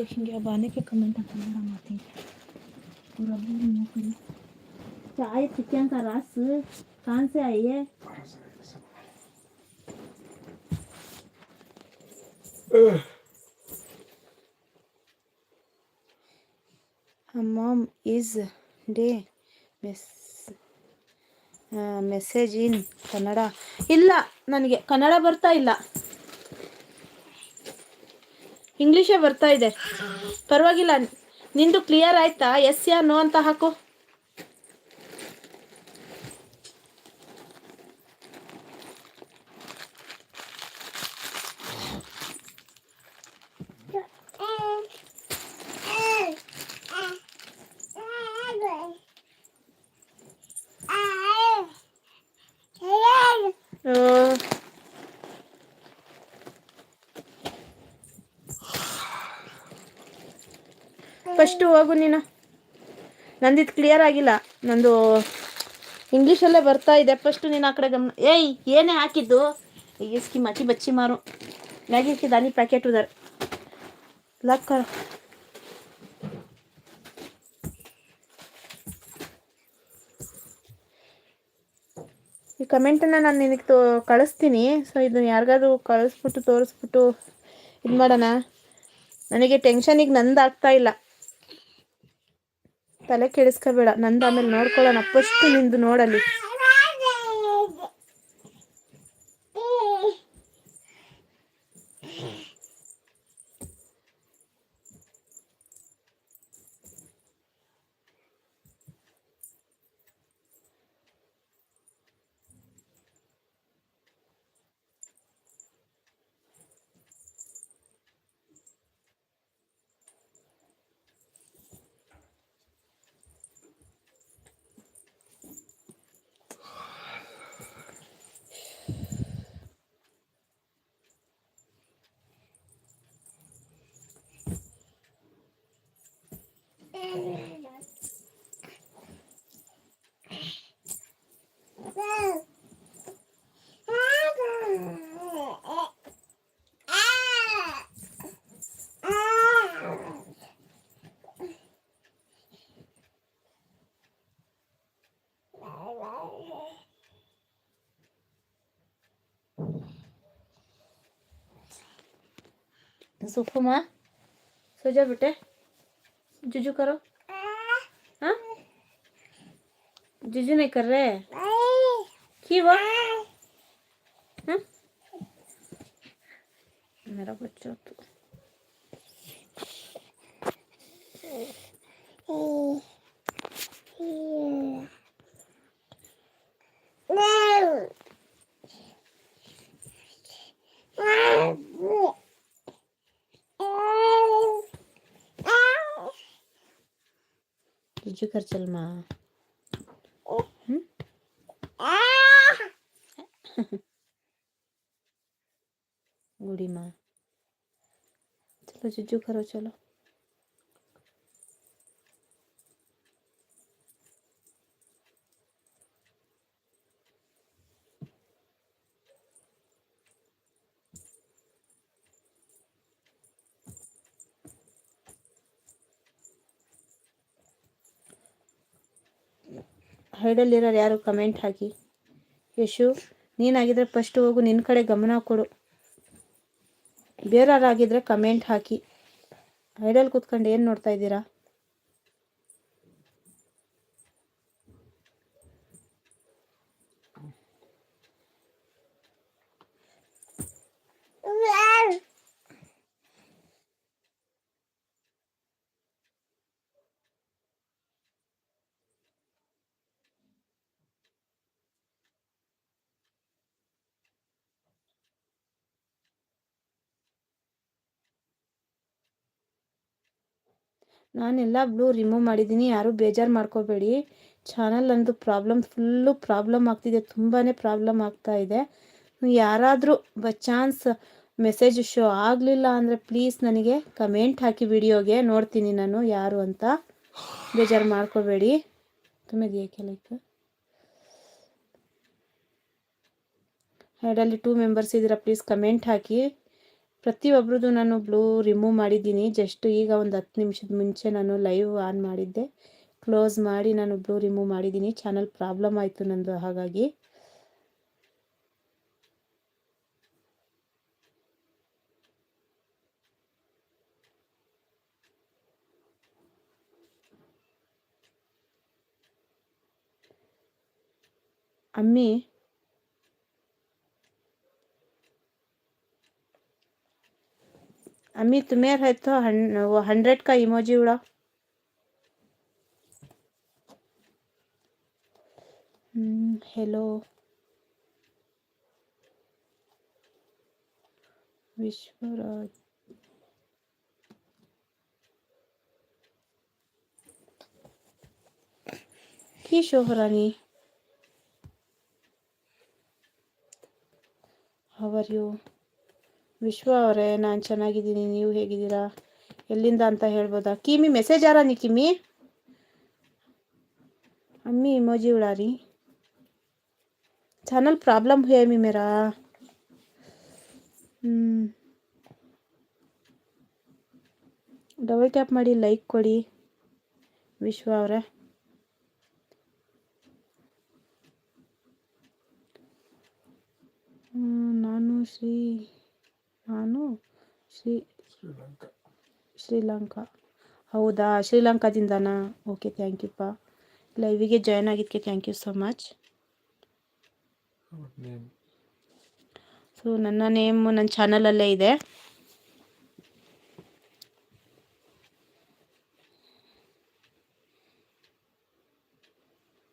देखेंगे अब आने के कमेंट अपन हम आते हैं और अभी हम लोग करें चाय चिकन का रस कहाँ से आई है mom is day mess message in Kannada ಇಲ್ಲ ನನಗೆ ಕನ್ನಡ ಬರ್ತಾ ಇಲ್ಲ ಇಂಗ್ಲೀಷೇ ಬರ್ತಾ ಇದೆ. ಪರವಾಗಿಲ್ಲ. ನಿಂದು ಕ್ಲಿಯರ್ ಆಯ್ತಾ? ಎಸ್ ಯಾ ನೋ ಅಂತ ಹಾಕು. ಫಸ್ಟು ಹೋಗು ನೀನು. ನಂದಿದ್ದು ಕ್ಲಿಯರ್ ಆಗಿಲ್ಲ. ನಂದು ಇಂಗ್ಲೀಷಲ್ಲೇ ಬರ್ತಾ ಇದೆ. ಫಸ್ಟು ನೀನು ಆ ಕಡೆ ಗಮನ ಏಯ್, ಏನೇ ಹಾಕಿದ್ದು? ಈಸ್ಕಿ ಮಚ್ಚಿ ಬಚ್ಚಿ ಮಾರು. ಮ್ಯಾಗಿ ಹಾಕಿ ದಾನಿ ಪ್ಯಾಕೆಟ್ ಉದಾರೆ. ಲಾಕ್ ಈ ಕಮೆಂಟನ್ನು ನಾನು ನಿನಗೆ ತೋ, ಕಳಿಸ್ತೀನಿ. ಸೊ ಇದನ್ನು ಯಾರಿಗಾದ್ರೂ ಕಳಿಸ್ಬಿಟ್ಟು, ತೋರಿಸ್ಬಿಟ್ಟು ಇದು ಮಾಡೋಣ. ನನಗೆ ಟೆನ್ಷನಿಗೆ ನಂದಾಗ್ತಾ ಇಲ್ಲ. ತಲೆ ಕೆಡಿಸ್ಕೋಬೇಡ. ನಂದು ಆಮೇಲೆ ನೋಡ್ಕೊಳ್ಳೋಣ. ಫಸ್ಟ್ ನಿಂದು ನೋಡಲ್ಲಿ. सुखुमा सो जा बेटे। जुजू करो। हाँ? जुजू नहीं कर रहे। की वो हाँ? मेरा बच्चा तो कर चल माँ। हम्म? बूढ़ी माँ। चलो जुजू करो चलो। ಹೈಡಲ್ಲಿರೋರು ಯಾರು ಕಮೆಂಟ್ ಹಾಕಿ. ಯಶು, ನೀನಾಗಿದ್ರೆ ಫಸ್ಟ್ ಹೋಗು ನಿನ್ನ ಕಡೆ ಗಮನ ಕೊಡು. ಬೇರೆಯವರಾಗಿದ್ದರೆ ಕಮೆಂಟ್ ಹಾಕಿ. ಹೈಡಲ್ ಕೂತ್ಕೊಂಡು ಏನು ನೋಡ್ತಾ ಇದ್ದೀರಾ? ನಾನೆಲ್ಲ ಬ್ಲೂ ರಿಮೂವ್ ಮಾಡಿದ್ದೀನಿ. ಯಾರೂ ಬೇಜಾರು ಮಾಡ್ಕೋಬೇಡಿ. ಚಾನಲ್ ಅಂದು ಪ್ರಾಬ್ಲಮ್ ಫುಲ್ಲು ಪ್ರಾಬ್ಲಮ್ ಆಗ್ತಿದೆ. ತುಂಬಾ ಪ್ರಾಬ್ಲಮ್ ಆಗ್ತಾ ಇದೆ. ಯಾರಾದರೂ ಬೈ ಚಾನ್ಸ್ ಮೆಸೇಜ್ ಶೋ ಆಗಲಿಲ್ಲ ಅಂದರೆ ಪ್ಲೀಸ್ ನನಗೆ ಕಮೆಂಟ್ ಹಾಕಿ ವಿಡಿಯೋಗೆ. ನೋಡ್ತೀನಿ ನಾನು ಯಾರು ಅಂತ. ಬೇಜಾರು ಮಾಡ್ಕೋಬೇಡಿ. ತುಂಬ ಏಕೆ ಲೈಕ್ ಹೆಡಲ್ಲಿ ಟೂ ಮೆಂಬರ್ಸ್ ಇದ್ದೀರಾ ಪ್ಲೀಸ್ ಕಮೆಂಟ್ ಹಾಕಿ. ಪ್ರತಿಯೊಬ್ರದ್ದು ನಾನು ಬ್ಲೂ ರಿಮೂವ್ ಮಾಡಿದ್ದೀನಿ. ಜಸ್ಟ್ ಈಗ ಒಂದು ಹತ್ತು ನಿಮಿಷದ ಮುಂಚೆ ನಾನು ಲೈವ್ ಆನ್ ಮಾಡಿದ್ದೆ. ಕ್ಲೋಸ್ ಮಾಡಿ ನಾನು ಬ್ಲೂ ರಿಮೂವ್ ಮಾಡಿದ್ದೀನಿ. ಚಾನಲ್ ಪ್ರಾಬ್ಲಮ್ ಆಯಿತು ನಂದು, ಹಾಗಾಗಿ. ಅಮ್ಮಿ अमित मेर है तो हन, वो हंड्रेड का इमोजी उड़ा हेलो विश्वराज। की शोहरानी how are यू ವಿಶ್ವ ಅವರೇ, ನಾನು ಚೆನ್ನಾಗಿದ್ದೀನಿ, ನೀವು ಹೇಗಿದ್ದೀರಾ? ಎಲ್ಲಿಂದ ಅಂತ ಹೇಳ್ಬೋದಾ? ಕಿಮಿ ಮೆಸೇಜ್ ಆರ ನೀ ಕಿಮಿ ಅಮ್ಮಿ ಇಮೋಜಿ ಉಳಾರಿ. ಚಾನಲ್ ಪ್ರಾಬ್ಲಮ್ ಹೇ ಮಿ ಮೇರಾ? ಹ್ಞೂ ಡಬಲ್ ಟ್ಯಾಪ್ ಮಾಡಿ ಲೈಕ್ ಕೊಡಿ ವಿಶ್ವ ಅವರೇ. ನಾನು ಶ್ರೀ ನಾನು ಶ್ರೀ ಶ್ರೀಲಂಕಾ ಹೌದಾ? ಶ್ರೀಲಂಕಾದಿಂದನಾ ಓಕೆ ಥ್ಯಾಂಕ್ ಯುಪ್ಪ ಲೈವಿಗೆ ಜಾಯ್ನ್ ಆಗಿದ್ದಕ್ಕೆ thank you so much so ನನ್ನ ನೇಮು ನನ್ನ ಚಾನಲಲ್ಲೇ ಇದೆ.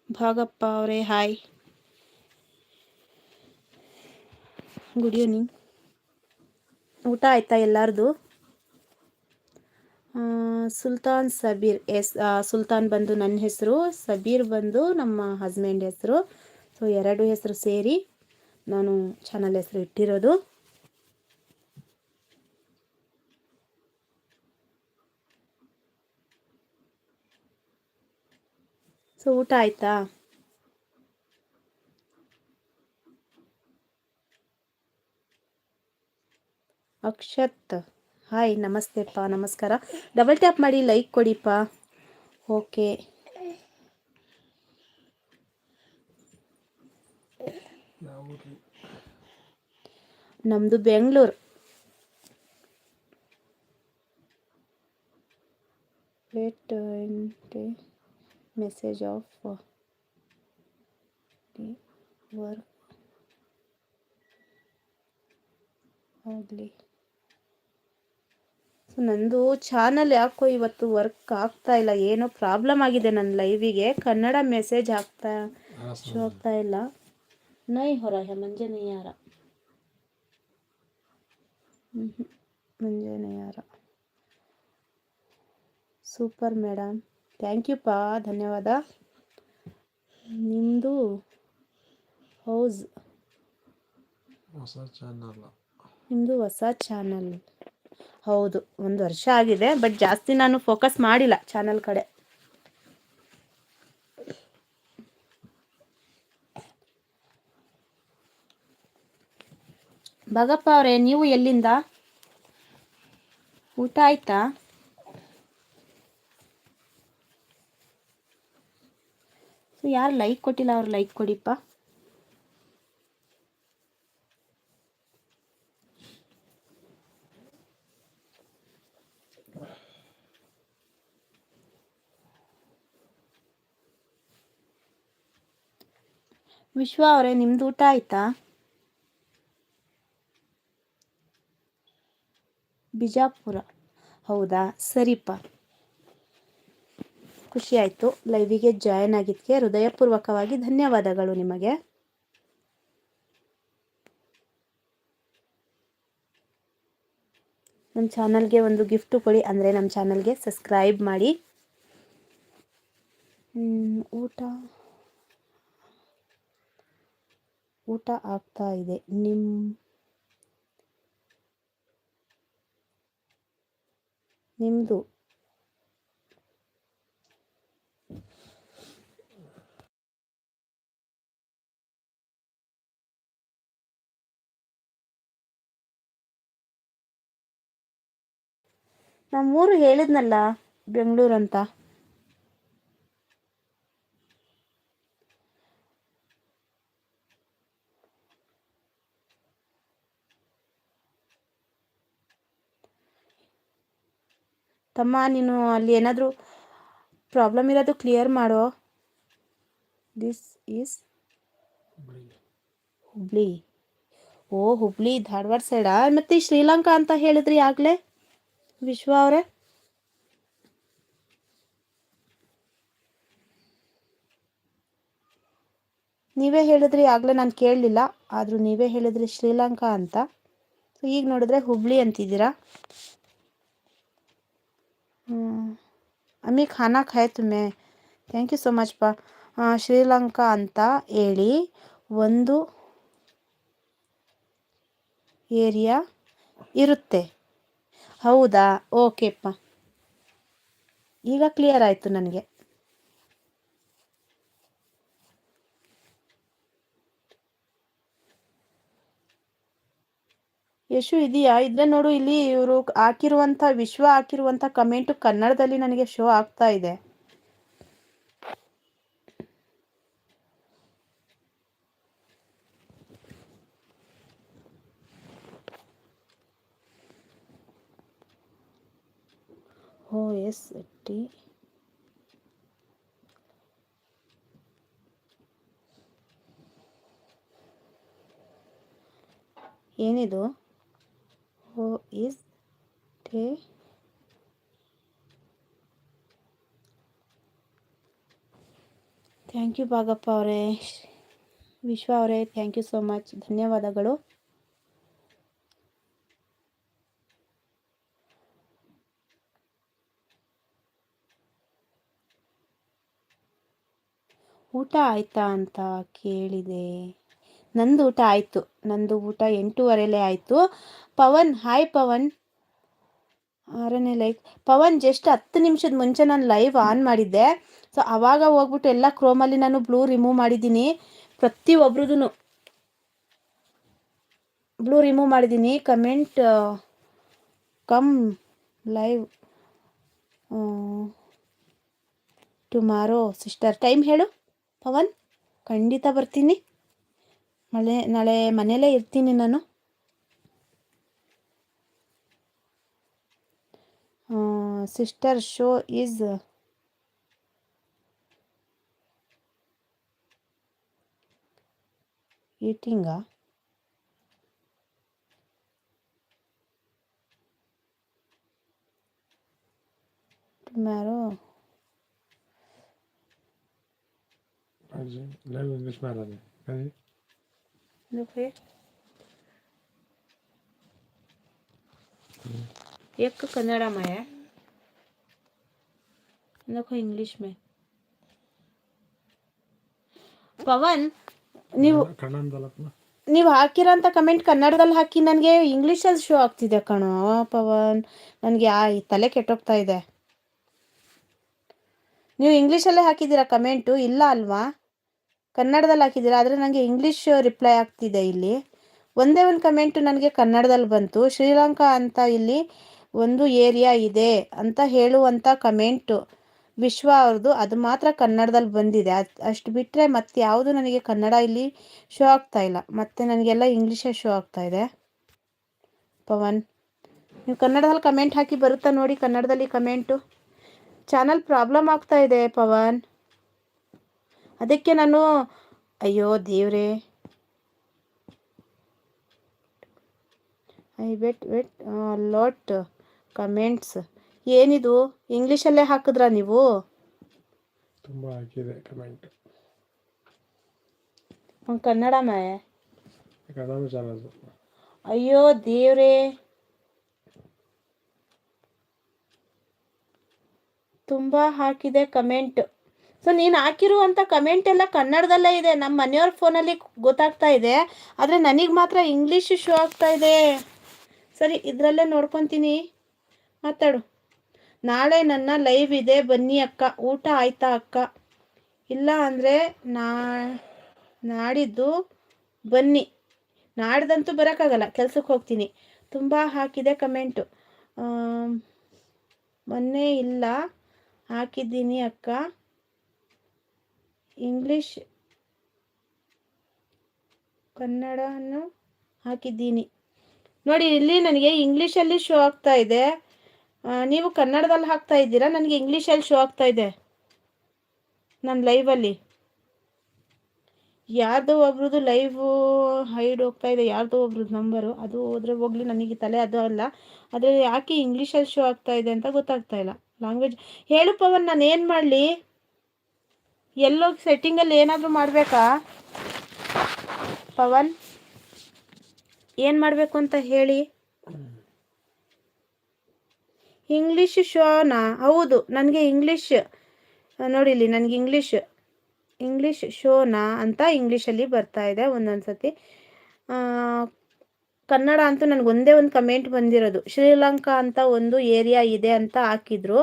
ಭಾಗಪ್ಪ ಅವರೇ ಹಾಯ್ ಗುಡ್ ಈವ್ನಿಂಗ್ ಊಟ ಆಯ್ತಾ ಎಲ್ಲರದು? ಸುಲ್ತಾನ್ ಸಬೀರ್, ಎಸ್ ಸುಲ್ತಾನ್ ಬಂದು ನನ್ನ ಹೆಸರು, ಸಬೀರ್ ಬಂದು ನಮ್ಮ ಹಸ್ಬೆಂಡ್ ಹೆಸರು. ಸೊ ಎರಡು ಹೆಸರು ಸೇರಿ ನಾನು ಚಾನಲ್ ಹೆಸರು ಇಟ್ಟಿರೋದು. ಸೊ ಊಟ ಆಯ್ತಾ? ಅಕ್ಷತ್. ಹಾಯ್ ನಮಸ್ತೆಪ್ಪ, ನಮಸ್ಕಾರ. ಡಬಲ್ ಟ್ಯಾಪ್ ಮಾಡಿ ಲೈಕ್ ಕೊಡಿಪ್ಪ. ಓಕೆ ನಮ್ಮದು Bengaluru. Wait message of work ಆಗಲಿ. ನಂದು ಚಾನಲ್ ಯಾಕೋ ಇವತ್ತು ವರ್ಕ್ ಆಗ್ತಾ ಇಲ್ಲ ಏನೋ ಪ್ರಾಬ್ಲಮ್ ಆಗಿದೆ ನನ್ನ ಲೈವಿಗೆ. ಕನ್ನಡ ಮೆಸೇಜ್ ಆಗ್ತಾ ಶೋ ಆಗ್ತಾ ಇಲ್ಲ. ನೈ ಹೊರ ಮಂಜೆ ಯಾರ? ಮಂಜೆ ಯಾರ? ಸೂಪರ್ ಮೇಡಮ್ ಥ್ಯಾಂಕ್ ಯು ಪಾ ಧನ್ಯವಾದ. ನಿಮ್ಮದು ಹೌಸ್? ಹೊಸ ಚಾನಲ್. ನಿಮ್ಮದು ಹೊಸ ಚಾನಲ್. ಹೌದು, ಒಂದು ವರ್ಷ ಆಗಿದೆ ಬಟ್ ಜಾಸ್ತಿ ನಾನು ಫೋಕಸ್ ಮಾಡಿಲ್ಲ ಚಾನಲ್ ಕಡೆ. ಭಗಪ್ಪ ಅವರೇ, ನೀವು ಎಲ್ಲಿಂದ? ಊಟ ಆಯ್ತಾ? ಸೊ ಯಾರು ಲೈಕ್ ಕೊಟ್ಟಿಲ್ಲ, ಅವ್ರು ಲೈಕ್ ಕೊಡಿಪ್ಪ ವಿಶ್ವ ಅವರೇ, ನಿಮ್ದು ಊಟ ಆಯ್ತಾ? ಬಿಜಾಪುರ. ಹೌದಾ? ಸರಿಪ್ಪ ಖುಷಿ ಆಯಿತು. ಲೈವಿಗೆ ಜಾಯ್ನ್ ಆಗಿದ್ದಕ್ಕೆ ಹೃದಯಪೂರ್ವಕವಾಗಿ ಧನ್ಯವಾದಗಳು ನಿಮಗೆ. ನಮ್ಮ ಚಾನಲ್ಗೆ ಒಂದು ಗಿಫ್ಟು ಕೊಡಿ, ಅಂದರೆ ನಮ್ಮ ಚಾನಲ್ಗೆ ಸಬ್ಸ್ಕ್ರೈಬ್ ಮಾಡಿ ಊಟ ಊಟ ಆಗ್ತಾ ಇದೆ. ನಿಮ್ಮ ನಿಮ್ಮದು ನಮ್ಮೂರು ಹೇಳಿದ್ನಲ್ಲ ಬೆಂಗಳೂರು ಅಂತ? ತಮ್ಮ, ನೀನು ಅಲ್ಲಿ ಏನಾದರೂ ಪ್ರಾಬ್ಲಮ್ ಇರೋದು ಕ್ಲಿಯರ್ ಮಾಡೋ. This is Hubli. ಓ, ಹುಬ್ಳಿ, ಧಾರವಾಡ ಸೈಡಾ ಮತ್ತು ಶ್ರೀಲಂಕಾ ಅಂತ ಹೇಳಿದ್ರಿ ಆಗಲೇ ವಿಶ್ವ ಅವರೇ. ನೀವೇ ಹೇಳಿದ್ರಿ ಆಗಲೇ ನಾನು ಕೇಳಲಿಲ್ಲ, ಆದರೂ ನೀವೇ ಹೇಳಿದ್ರಿ ಶ್ರೀಲಂಕಾ ಅಂತ. ಈಗ ನೋಡಿದ್ರೆ ಹುಬ್ಳಿ ಅಂತಿದ್ದೀರಾ? ಅಮ್ಮಿ ಖಾನಾ ಖಾಯ್ ತುಮೆ. ಥ್ಯಾಂಕ್ ಯು ಸೊ ಮಚ್ ಪಾ. ಶ್ರೀಲಂಕಾ ಅಂತ ಹೇಳಿ ಒಂದು ಏರಿಯಾ ಇರುತ್ತೆ. ಹೌದಾ? ಓಕೆಪ್ಪ ಈಗ ಕ್ಲಿಯರ್ ಆಯಿತು ನನಗೆ. ಯಶು ಇದೆಯಾ? ಇದ್ರೆ ನೋಡು, ಇಲ್ಲಿ ಇವರು ಹಾಕಿರುವಂತ ವಿಶ್ವ ಹಾಕಿರುವಂತ ಕಮೆಂಟ್ ಕನ್ನಡದಲ್ಲಿ ನನಗೆ ಶೋ ಆಗ್ತಾ ಇದೆ. O, S, T. ಏನಿದು ಓ ಇಸ್ ಟೇ ಯು ಭಾಗಪ್ಪ ಅವರೇ. ವಿಶ್ವ ಅವರೇ ಥ್ಯಾಂಕ್ ಯು ಸೋ ಮಚ್ ಧನ್ಯವಾದಗಳು. ಊಟ ಆಯ್ತಾ ಅಂತ ಕೇಳಿದೆ. ನಂದು ಊಟ ಆಯಿತು. ನಂದು ಊಟ ಎಂಟೂವರೆಲೇ ಆಯಿತು. ಪವನ್ ಹಾಯ್ ಪವನ್. ಆರನೇ ಲೈಕ್ ಪವನ್ ಜಸ್ಟ್ ಹತ್ತು ನಿಮಿಷದ ಮುಂಚೆ ನಾನು ಲೈವ್ ಆನ್ ಮಾಡಿದ್ದೆ. ಸೊ ಆವಾಗ ಹೋಗ್ಬಿಟ್ಟು ಎಲ್ಲ ಕ್ರೋಮಲ್ಲಿ ನಾನು ಬ್ಲೂ ರಿಮೂವ್ ಮಾಡಿದ್ದೀನಿ. ಪ್ರತಿಯೊಬ್ರದ್ದು ಬ್ಲೂ ರಿಮೂವ್ ಮಾಡಿದ್ದೀನಿ. Comment come live tomorrow sister time ಹೇಳು, ಪವನ್? ಖಂಡಿತ ಬರ್ತೀನಿ. ಮಳೆ, ನಾಳೆ ಮನೇಲೇ ಇರ್ತೀನಿ ನಾನು. sister show is eating a tomorrow. Learn English madam. Look here. एक कन्नड़ा में है देखो इंग्लिश में ಪವನ್ ನೀವು ಕನ್ನಡದಲ್ಲಪ್ಪ ನೀವು ಹಾಕಿರೋಂಥ ಕಮೆಂಟ್ ಕನ್ನಡದಲ್ಲಿ ಹಾಕಿ ನನಗೆ ಇಂಗ್ಲೀಷಲ್ಲಿ ಶೋ ಆಗ್ತಿದೆ ಕಣೋ ಪವನ್ ನನಗೆ ಆ ಈ ತಲೆ ಕೆಟ್ಟೋಗ್ತಾ ಇದೆ ನೀವು ಇಂಗ್ಲೀಷಲ್ಲೇ ಹಾಕಿದ್ದೀರಾ ಕಮೆಂಟು ಇಲ್ಲ ಅಲ್ವಾ ಕನ್ನಡದಲ್ಲಿ ಹಾಕಿದ್ದೀರಾ ಆದರೆ ನನಗೆ ಇಂಗ್ಲೀಷ್ ರಿಪ್ಲೈ ಆಗ್ತಿದೆ ಇಲ್ಲಿ ಒಂದೇ ಒಂದು ಕಮೆಂಟು ನನಗೆ ಕನ್ನಡದಲ್ಲಿ ಬಂತು ಶ್ರೀಲಂಕಾ ಅಂತ ಇಲ್ಲಿ ಒಂದು ಏರಿಯಾ ಇದೆ ಅಂತ ಹೇಳುವಂಥ ಕಮೆಂಟು ವಿಶ್ವ ಅವ್ರದ್ದು. ಅದು ಮಾತ್ರ ಕನ್ನಡದಲ್ಲಿ ಬಂದಿದೆ. ಅಷ್ಟು ಬಿಟ್ಟರೆ ಮತ್ತೆ ಯಾವುದು ನನಗೆ ಕನ್ನಡ ಇಲ್ಲಿ ಶೋ ಆಗ್ತಾ ಇಲ್ಲ. ಮತ್ತೆ ನನಗೆಲ್ಲ ಇಂಗ್ಲೀಷೇ ಶೋ ಆಗ್ತಾ ಇದೆ. ಪವನ್, ನೀವು ಕನ್ನಡದಲ್ಲಿ ಕಮೆಂಟ್ ಹಾಕಿ ಬರುತ್ತಾ ನೋಡಿ ಕನ್ನಡದಲ್ಲಿ ಕಮೆಂಟು ಚಾನಲ್ ಪ್ರಾಬ್ಲಮ್ ಆಗ್ತಾ ಇದೆ ಪವನ್. ಅದಕ್ಕೆ ನಾನು, ಅಯ್ಯೋ ದೇವ್ರೇ. I wait wait lot comments ಏನಿದು? ಇಂಗ್ಲೀಷಲ್ಲೇ ಹಾಕಿದ್ರಾ ನೀವು? ತುಂಬ ಹಾಕಿದೆ ಕಮೆಂಟ್ ಒಂದು ಕನ್ನಡ ಮೇ? ಕನ್ನಡ ಚಾನಲ್ ಅಯ್ಯೋ ದೇವ್ರೇ. ತುಂಬ ಹಾಕಿದೆ ಕಮೆಂಟ್ ಸೊ ನೀನು ಹಾಕಿರುವಂಥ ಕಮೆಂಟ್ ಎಲ್ಲ ಕನ್ನಡದಲ್ಲೇ ಇದೆ. ನಮ್ಮ ಮನೆಯವ್ರ ಫೋನಲ್ಲಿ ಗೊತ್ತಾಗ್ತಾ ಇದೆ. ಆದರೆ ನನಗೆ ಮಾತ್ರ ಇಂಗ್ಲೀಷ್ ಶೋ ಆಗ್ತಾ ಇದೆ. ಸರಿ ಇದರಲ್ಲೇ ನೋಡ್ಕೊತೀನಿ. ಮಾತಾಡು. ನಾಳೆ ನನ್ನ ಲೈವ್ ಇದೆ, ಬನ್ನಿ ಅಕ್ಕ. ಊಟ ಆಯ್ತಾ ಅಕ್ಕ? ಇಲ್ಲ ಅಂದರೆ ನಾ, ನಾಡಿದ್ದು ಬನ್ನಿ. ನಾಡ್ದಂತೂ ಬರೋಕ್ಕಾಗಲ್ಲ, ಕೆಲ್ಸಕ್ಕೆ ಹೋಗ್ತೀನಿ. ತುಂಬ ಹಾಕಿದೆ ಕಮೆಂಟು ಮೊನ್ನೆ ಇಲ್ಲ, ಹಾಕಿದ್ದೀನಿ ಅಕ್ಕ. ಇಂಗ್ಲೀಷ್ ಕನ್ನಡನು ಹಾಕಿದ್ದೀನಿ. ನೋಡಿ, ಇಲ್ಲಿ ನನಗೆ ಇಂಗ್ಲೀಷಲ್ಲಿ ಶೋ ಆಗ್ತಾ ಇದೆ. ನೀವು ಕನ್ನಡದಲ್ಲಿ ಹಾಕ್ತಾ ಇದ್ದೀರಾ? ನನಗೆ ಇಂಗ್ಲೀಷಲ್ಲಿ ಶೋ ಆಗ್ತಾ ಇದೆ. ನನ್ನ ಲೈವಲ್ಲಿ ಯಾರ್ದೋ ಒಬ್ರದ್ದು ಲೈವ್ ಹೈಡ್ ಹೋಗ್ತಾ ಇದೆ. ಯಾರ್ದೋ ಒಬ್ರದ್ದು ನಂಬರು ಅದು ಹೋದ್ರೆ ಹೋಗ್ಲಿ, ನನಗೆ ತಲೆ ಅದು ಅಲ್ಲ. ಆದರೆ ಯಾಕೆ ಇಂಗ್ಲೀಷಲ್ಲಿ ಶೋ ಆಗ್ತಾ ಇದೆ ಅಂತ ಗೊತ್ತಾಗ್ತಾ ಇಲ್ಲ. ಲ್ಯಾಂಗ್ವೇಜ್ ಹೇಳು ಪವನ್, ನಾನು ಏನು ಮಾಡಲಿ? ಎಲ್ಲೋಗಿ ಸೆಟ್ಟಿಂಗಲ್ಲಿ ಏನಾದರೂ ಮಾಡಬೇಕಾ? ಪವನ್, ಏನು ಮಾಡಬೇಕು ಅಂತ ಹೇಳಿ? ಇಂಗ್ಲೀಷ್ ಶೋನಾ ಹೌದು, ನನಗೆ ಇಂಗ್ಲೀಷ್ ನೋಡಿ ಇಲ್ಲಿ ನನಗೆ ಇಂಗ್ಲೀಷ್ ಇಂಗ್ಲೀಷ್ ಶೋನಾ ಅಂತ ಇಂಗ್ಲೀಷಲ್ಲಿ ಬರ್ತಾ ಇದೆ ಒಂದೊಂದು ಸತಿ ಕನ್ನಡ ಅಂತೂ ನನಗೆ ಒಂದೇ ಒಂದು ಕಮೆಂಟ್ ಬಂದಿರೋದು. ಶ್ರೀಲಂಕಾ ಅಂತ ಒಂದು ಏರಿಯಾ ಇದೆ ಅಂತ ಹಾಕಿದ್ರು.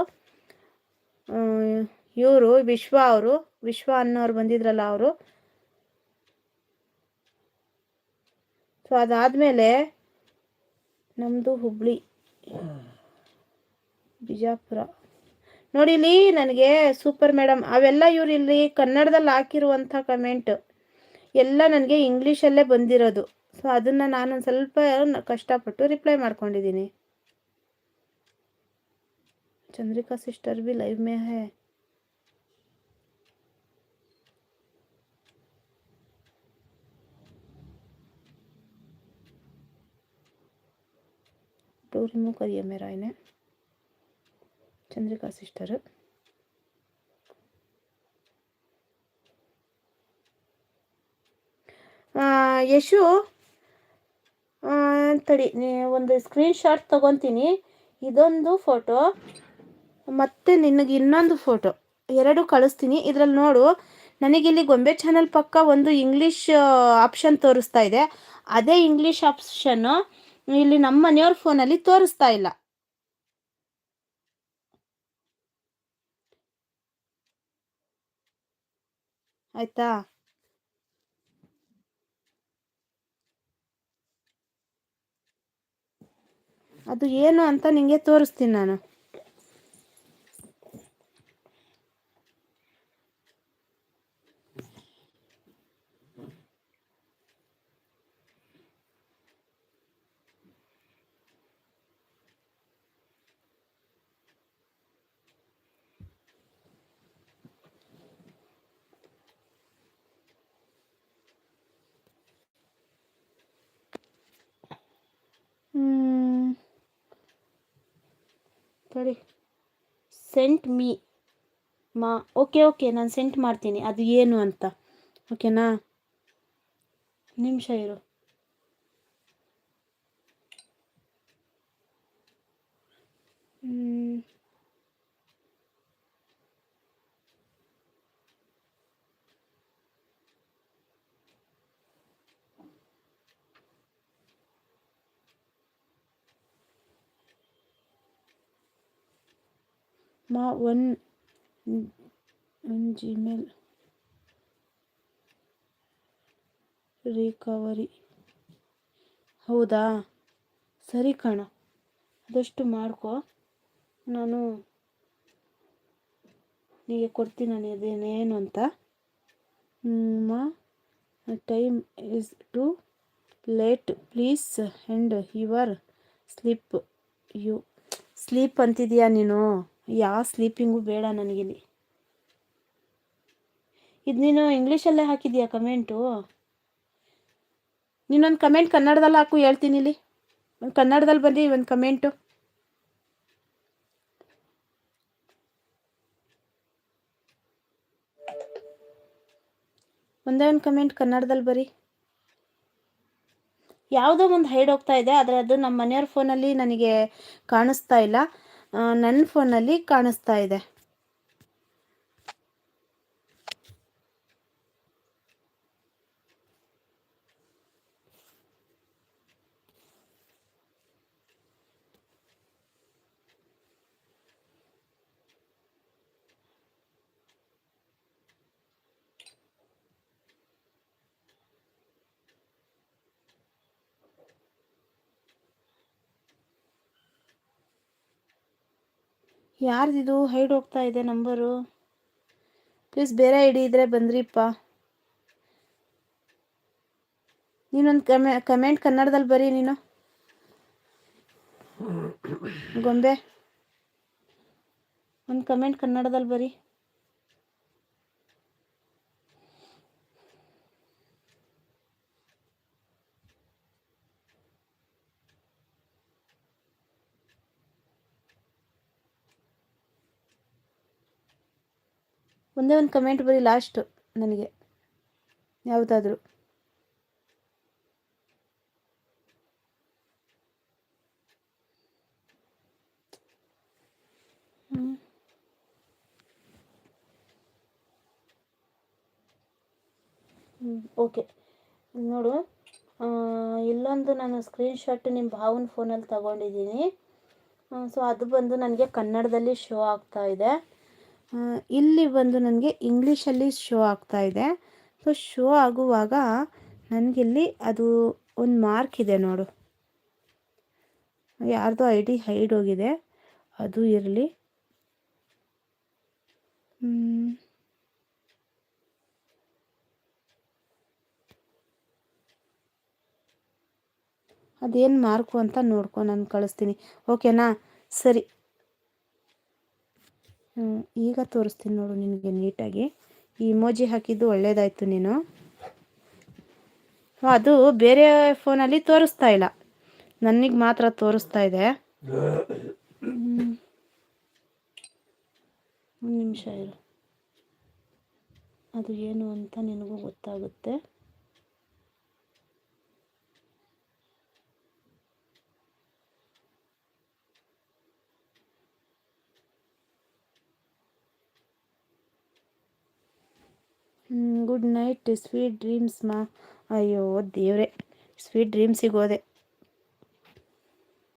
ಇವರು ವಿಶ್ವ ಅವರು, ವಿಶ್ವ ಅನ್ನೋರು ಬಂದಿದ್ರಲ್ಲ ಅವರು. ಸೊ ಅದಾದಮೇಲೆ ನಮ್ಮದು ಹುಬ್ಳಿ ಬಿಜಾಪುರ ನೋಡಿ ಇಲ್ಲಿ ನನಗೆ ಸೂಪರ್ ಮೇಡಮ್ ಅವೆಲ್ಲ ಇವ್ರು ಇಲ್ಲಿ ಕನ್ನಡದಲ್ಲಿ ಹಾಕಿರುವಂಥ ಕಮೆಂಟ್ ಎಲ್ಲ ನನಗೆ ಇಂಗ್ಲೀಷಲ್ಲೇ ಬಂದಿರೋದು ಸೊ ಅದನ್ನು ನಾನು ಸ್ವಲ್ಪ ಕಷ್ಟಪಟ್ಟು ರಿಪ್ಲೈ ಮಾಡ್ಕೊಂಡಿದ್ದೀನಿ Chandrika sister B live May high to remove करिए मेरा इन्हें ಚಂದ್ರಿಕಾ ಸಿಸ್ಟರ್. ಯಶು ತಡಿ ಒಂದು ಸ್ಕ್ರೀನ್ ಸ್ಕ್ರೀನ್ಶಾಟ್ ತಗೊತೀನಿ. ಇದೊಂದು ಫೋಟೋ ಮತ್ತು ನಿನಗೆ ಇನ್ನೊಂದು ಫೋಟೋ ಎರಡು ಕಳಿಸ್ತೀನಿ. ಇದರಲ್ಲಿ ನೋಡು, ನನಗಿಲ್ಲಿ ಗೊಂಬೆ ಚಾನಲ್ ಪಕ್ಕ ಒಂದು ಇಂಗ್ಲೀಷ್ ಆಪ್ಷನ್ ತೋರಿಸ್ತಾ ಇದೆ. ಅದೇ ಇಂಗ್ಲೀಷ್ ಆಪ್ಷನ್ನು ಇಲ್ಲಿ ನಮ್ಮ ಮನೆಯವ್ರ ಫೋನಲ್ಲಿ ತೋರಿಸ್ತಾ ಇಲ್ಲ. ಆಯ್ತಾ? ಅದು ಏನು ಅಂತ ನಿಂಗೆ ತೋರಿಸ್ತೀನಿ ನಾನು. ತಡಿ ಸೆಂಟ್ ಮೀ ಮಾ ಓಕೆ ಓಕೆ ನಾನು ಸೆಂಟ್ ಮಾಡ್ತೀನಿ. ಅದು ಏನು ಅಂತ. ಓಕೆನಾ ನಿಮಿಷ ಇರು. ಹ್ಮ್. ಮಾ ಒನ್ ಒನ್ ಜಿಮೇಲ್ ರಿಕವರಿ ಹೌದಾ? ಸರಿ ಕಣ. ಅದಷ್ಟು ಮಾಡ್ಕೊ. ನಾನು ನಿಮಗೆ ಕೊಡ್ತೀನಿ ನಾನು ಅದೇನೇನು ಅಂತ. ಮಾ time is too late. Please and your sleep you. Sleep ಅಂತಿದೆಯಾ ನೀನು? ಯಾವ ಸ್ಲೀಪಿಂಗು ಬೇಡ ನನಗಿಲ್ಲಿ ಇದು ನೀನು ಇಂಗ್ಲೀಷಲ್ಲೇ ಹಾಕಿದೀಯಾ ಕಮೆಂಟು ನೀನೊಂದು ಕಮೆಂಟ್ ಕನ್ನಡದಲ್ಲಿ ಹಾಕು, ಹೇಳ್ತೀನಿ ಇಲ್ಲಿ. ಒಂದು ಕನ್ನಡದಲ್ಲಿ ಬಂದು ಒಂದು ಕಮೆಂಟು ಒಂದೇ ಒಂದು ಕಮೆಂಟ್ ಕನ್ನಡದಲ್ಲಿ ಬರೀ. ಯಾವುದೋ ಒಂದು ಹೈಡ್ ಹೋಗ್ತಾ ಇದೆ, ಆದರೆ ಅದು ನಮ್ಮ ಮನೆಯವ್ರ ಫೋನಲ್ಲಿ ನನಗೆ ಕಾಣಿಸ್ತಾ ಇಲ್ಲ. ನನ್ನ ಫೋನಲ್ಲಿ ಕಾಣಿಸ್ತಾ ಇದೆ. ಯಾರ್ದಿದು? ಹೈಡ್ ಹೋಗ್ತಾ ಇದೆ ನಂಬರು. ಪ್ಲೀಸ್ ಬೇರೆ ಐ ಡಿ ಇದ್ದರೆ ಬಂದ್ರಿಪ್ಪ. ನೀನೊಂದು ಕಮೆ, ಕಮೆಂಟ್ ಕನ್ನಡದಲ್ಲಿ ಬರೀ ನೀನು. ಗೊಂಬೆ. ಒಂದು ಕಮೆಂಟ್ ಕನ್ನಡದಲ್ಲಿ ಬರೀ. ಒಂದೇ ಒಂದು ಕಮೆಂಟ್ ಬರಿ ಲಾಸ್ಟ್ ನನಗೆ. ಯಾವುದಾದ್ರೂ. ಓಕೆ ನೋಡು ಇಲ್ಲೊಂದು ನಾನು ಸ್ಕ್ರೀನ್ಶಾಟ್ ನಿಮ್ಮ ಭಾವನ ಫೋನಲ್ಲಿ ತಗೊಂಡಿದ್ದೀನಿ. ಸೊ ಅದು ಬಂದು ನನಗೆ ಕನ್ನಡದಲ್ಲಿ ಶೋ ಆಗ್ತಾ ಇದೆ. ಇಲ್ಲಿ ಬಂದು ನನಗೆ ಇಂಗ್ಲೀಷಲ್ಲಿ ಶೋ ಆಗ್ತಾ ಇದೆ. ಸೊ ಶೋ ಆಗುವಾಗ ನನಗಿಲ್ಲಿ ಅದು ಒಂದು ಮಾರ್ಕ್ ಇದೆ ನೋಡು. ಯಾರ್ದೋ ಐ ಡಿ ಹೈಡ್ ಹೋಗಿದೆ. ಅದು ಇರಲಿ. ಅದೇನು ಮಾರ್ಕು ಅಂತ ನೋಡ್ಕೊಂಡು ನಾನು ಕಳಿಸ್ತೀನಿ. ಓಕೆನಾ ಸರಿ. ಈಗ ತೋರಿಸ್ತೀನಿ ನೋಡು ನಿನಗೆ ನೀಟಾಗಿ. ಈ ಇಮೋಜಿ ಹಾಕಿದ್ದು ಒಳ್ಳೇದಾಯಿತು ನೀನು. ಅದು ಬೇರೆ ಫೋನಲ್ಲಿ ತೋರಿಸ್ತಾ ಇಲ್ಲ. ನನಗೆ ಮಾತ್ರ ತೋರಿಸ್ತಾ ಇದೆ. ಒಂದು ನಿಮಿಷ ಇರು. ಅದು ಏನು ಅಂತ ನಿನಗೂ ಗೊತ್ತಾಗುತ್ತೆ. ಗುಡ್ ನೈಟ್ ಸ್ವೀಟ್ ಡ್ರೀಮ್ಸ್ ಮಾ. ಅಯ್ಯೋ ದೇವ್ರೆ ಸ್ವೀಟ್ ಡ್ರೀಮ್ಸಿಗೆ ಹೋದೆ.